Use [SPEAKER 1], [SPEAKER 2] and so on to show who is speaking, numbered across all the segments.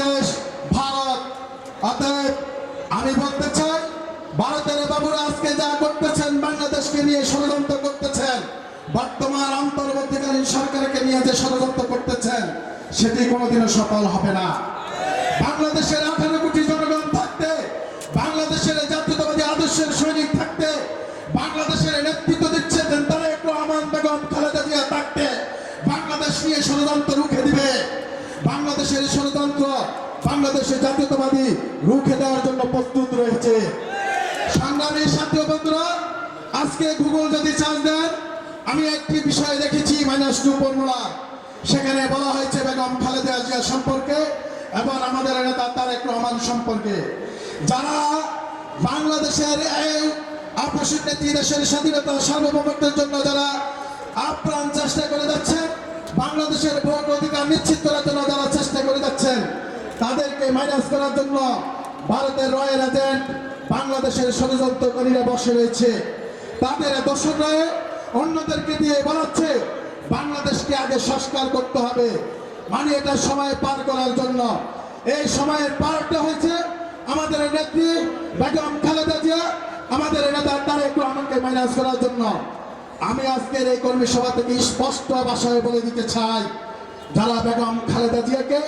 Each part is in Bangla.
[SPEAKER 1] দেশ ভারত। অতএব আমি বলতে চাই, ভারতের বাবুরা আজকে যা করতেছেন, বাংলাদেশকে নিয়ে ষড়যন্ত্র করতেছেন, বর্তমান অন্তর্বর্তীকালীন সরকারকে নিয়ে যে ষড়যন্ত্র করতেছেন, সেটি কোনোদিনও সফল হবে না। বাংলাদেশের আঠারো কোটি জনগণ থাকতে, বাংলাদেশের জাতীয়তাবাদী আদর্শের সৈনিক থাকতে, বাংলাদেশের নেতৃত্ব দিচ্ছে তারা একটু আমান বেগম খালেদা জিয়া থাকতে, বাংলাদেশ নিয়ে ষড়যন্ত্র রুখে দিবে বাংলাদেশের ষড়যন্ত্র বাংলাদেশের জাতীয়তাবাদী রুখে দেওয়ার জন্য প্রস্তুত রয়েছে। সংগ্রামী সাথী ও বন্ধুরা, আজকে গুগল যদি চার্জ দেন, আমি একটি বিষয় দেখেছি মাইনাস টু ফর্মুলা। সেখানে বলা হয়েছে বেগম খালেদা জিয়া সম্পর্কে এবং আমাদের নেতা তারেক রহমান সম্পর্কে। যারা বাংলাদেশের এই আপসিক নীতি দেশের স্বাধীনতা, সার্বভৌমত্বের জন্য যারা আপ্রাণ চেষ্টা করে যাচ্ছেন, বাংলাদেশের ভোট অধিকার নিশ্চিত করার জন্য যারা চেষ্টা করে যাচ্ছেন তাদেরকে মাইনাস করার জন্য ভারতের রয়্যাল এজেন্ট বাংলাদেশের ষড়যন্ত্রকারীরা বসে রয়েছে। তাদের দোষরা অন্যদেরকে দিয়ে বলাচ্ছে, বাংলাদেশকে আগে সংস্কার করতে হবে। মানে এটা সময় পার করার জন্য। এই সময়ের পারটা হয়েছে আমাদের নেত্রী বেগম খালেদা জিয়া, আমাদের নেতা তারেক রহমানকে মাইনাস করার জন্য। আমি আজকের এই কর্মী সভা থেকে স্পষ্ট ভাষায় বলে দিতে চাই, যারা বেগম খালেদা জিয়াকে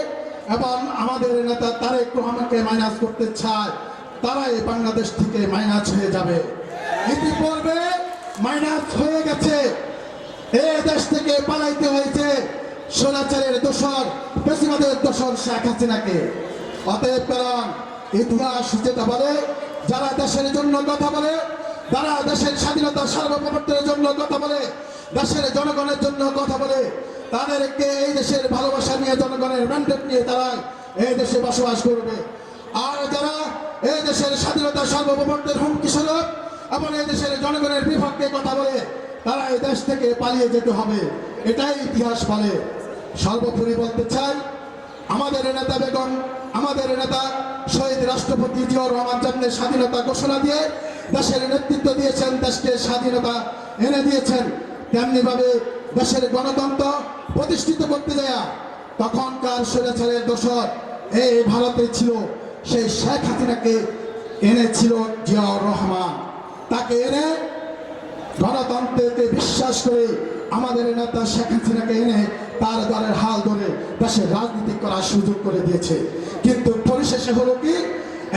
[SPEAKER 1] এবং আমাদের নেতা তারেক রহমানকে মাইনাস করতে চায় তারা এই বাংলাদেশ থেকে মাইনাস হয়ে যাবে। ইতিপূর্বে মাইনাস হয়ে গেছে। এই দেশ থেকে পালাইতে হয়েছে সোনাচারের দোষর পেশিবাদের দোষর শেখ হাসিনাকে। অতএব কারণ ইতিহাস যেটা বলে, যারা দেশের জন্য কথা বলে তারা দেশের স্বাধীনতা সার্বভৌমত্বের জন্য কথা বলে দেশের জনগণের জন্য কথা বলে তাদেরকে এই দেশের ভালোবাসা নিয়ে জনগণের ম্যান্ডেট নিয়ে তারা এই দেশে বসবাস করবে। আর যারা এই দেশের স্বাধীনতা সার্বভৌমত্বের হুমকি স্বরূপ এবং এই দেশের জনগণের বিপক্ষে কথা বলে, তারা এই দেশ থেকে পালিয়ে যেতে হবে। এটাই ইতিহাস বলে। সর্বোপরি বলতে চাই, আমাদের নেতা বেগম, আমাদের নেতা শহীদ রাষ্ট্রপতি জিয়াউর রহমান জন্মের স্বাধীনতা ঘোষণা দিয়ে দেশের নেতৃত্ব দিয়েছেন, দেশকে স্বাধীনতা এনে দিয়েছেন। তেমনি ভাবে দেশের গণতন্ত্র প্রতিষ্ঠিত করতে দেয়া তখনকার স্বৈরাচারের দোষর এই ভারতে ছিল সেই শেখ হাসিনাকে এনেছিল জিয়াউর রহমান। তাকে এনে গণতন্ত্রকে বিশ্বাস করে আমাদের নেতা শেখ হাসিনাকে এনে তার দলের হাল ধরে দেশের রাজনীতি করার সুযোগ করে দিয়েছে। কিন্তু পরিশেষে হলো কি,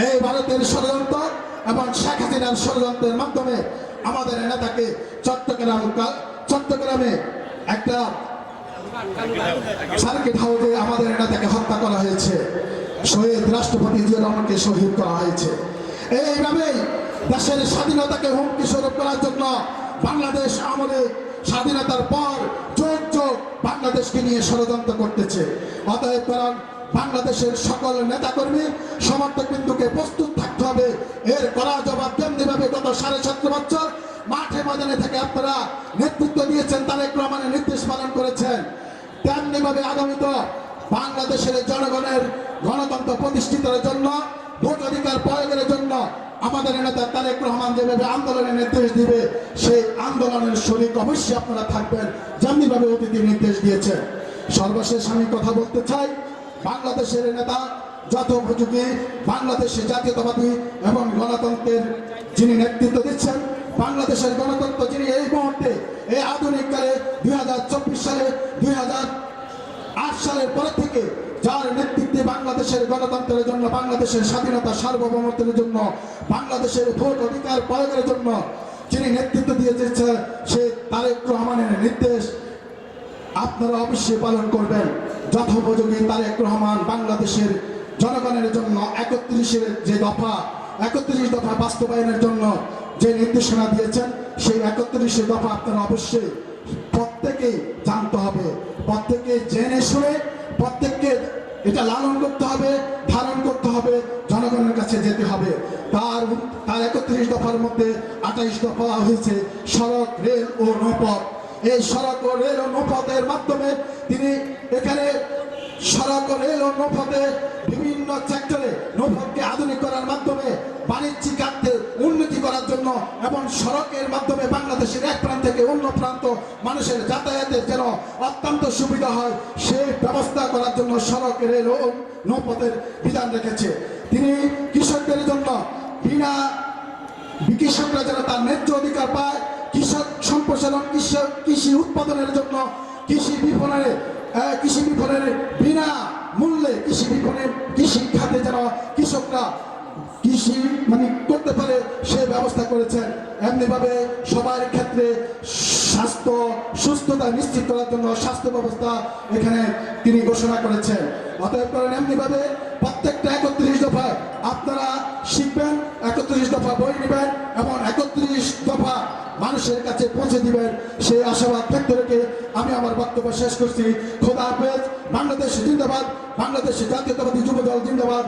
[SPEAKER 1] এই ভারতের ষড়যন্ত্র এবং শেখ হাসিনার ষড়যন্ত্রের মাধ্যমে আমাদের নেতাকে চট্টগ্রাম চট্টগ্রামে একটা সার্কিট হাউসে আমাদের নেতাকে হত্যা করা হয়েছে। শহীদ রাষ্ট্রপতি রহমানকে শহীদ করা হয়েছে। এইভাবেই দেশের স্বাধীনতাকে হুমকি স্বরূপ করার জন্য বাংলাদেশ আমলে স্বাধীনতার পর যোগ যোগ বাংলাদেশকে নিয়ে ষড়যন্ত্র করতেছে। অতএব কারণ বাংলাদেশের সকল নেতাকর্মী সমর্থক বিন্দুকে প্রস্তুত থাকতে হবে। এর করা জবাব তেমনি ভাবে গত সাড়ে সতেরো বছর মাঠে ময়দানে থেকে আপনারা নেতৃত্ব দিয়েছেন তারেক রহমানের নির্দেশ পালন করেছেন। তেমনি ভাবে আগামীতে বাংলাদেশের জনগণের গণতন্ত্র প্রতিষ্ঠিতের জন্য, ভোট অধিকার প্রয়োগের জন্য আমাদের নেতা তারেক রহমান যেভাবে আন্দোলনের নির্দেশ দিবে, সেই আন্দোলনের শরিক অবশ্যই আপনারা থাকবেন, যেমনিভাবে অতিথি নির্দেশ দিয়েছে সর্বশেষ আমি কথা বলতে চাই, বাংলাদেশের নেতা যথোপযোগী বাংলাদেশের জাতীয়তাবাদী এবং গণতন্ত্রের যিনি নেতৃত্ব দিচ্ছেন বাংলাদেশের গণতন্ত্র যিনি এই মুহূর্তে, এই আধুনিক কালে দুই হাজার চব্বিশ সালে, দুই হাজার আট সালের পর থেকে যার নেতৃত্বে বাংলাদেশের গণতন্ত্রের জন্য, বাংলাদেশের স্বাধীনতা সার্বভৌমত্বের জন্য, বাংলাদেশের ভোট অধিকার প্রয়োগের জন্য যিনি নেতৃত্ব দিয়েছে সে তারেক রহমানের নির্দেশ আপনারা অবশ্যই পালন করবেন। যথোপযোগী তারেক রহমান বাংলাদেশের জনগণের জন্য একত্রিশের যে দফা, একত্রিশ দফা বাস্তবায়নের জন্য যে নির্দেশনা দিয়েছেন, সেই একত্রিশে দফা আপনারা অবশ্যই প্রত্যেকেই জানতে হবে। প্রত্যেকে জেনে শুনে প্রত্যেককে এটা লালন করতে হবে, ধারণ করতে হবে, জনগণের কাছে যেতে হবে। তার তার একত্রিশ দফার মধ্যে আঠাইশ দফা হয়েছে সড়ক, রেল ও নৌপথ। এই সড়ক ও রেল ও নৌপথের মাধ্যমে তিনি এখানে সড়ক ও রেল ও নৌপথে বিভিন্ন সেক্টরে নৌপথকে আধুনিক করার মাধ্যমে বাণিজ্যিক এবং সড়কের মাধ্যমে বাংলাদেশের এক প্রান্ত থেকে অন্য প্রান্ত মানুষের যাতায়াতের যেন অত্যন্ত সুবিধা হয় সেই ব্যবস্থা করার জন্য সড়ক, রেল ও নৌপথের বিধান রেখেছে। তিনি কৃষকদের জন্য বিনা কৃষকরা যেন তার ন্যায্য অধিকার পায়, কৃষক সম্প্রসারণ, কৃষক কৃষি উৎপাদনের জন্য কৃষি বিপণনের কৃষি বিপণনের বিনা মূল্যে কৃষি বিপণের কৃষি খাতে যেন কৃষকরা কৃষি মানে করতে পারে, সে ব্যবস্থা করেছেন। এমনিভাবে সবার ক্ষেত্রে স্বাস্থ্য, সুস্থতা নিশ্চিত করার জন্য স্বাস্থ্য ব্যবস্থা এখানে তিনি ঘোষণা করেছেন। অতএব করেন এমনিভাবে প্রত্যেকটা একত্রিশ দফা আপনারা শিখবেন, একত্রিশ দফা বই নেবেন এবং একত্রিশ দফা মানুষের কাছে পৌঁছে দিবেন। সেই আশাবাদ ব্যক্ত রেখে আমি আমার বক্তব্য শেষ করছি। খোদা হাফেজ। বাংলাদেশ জিন্দাবাদ। বাংলাদেশ জাতীয়তাবাদী যুব দল জিন্দাবাদ।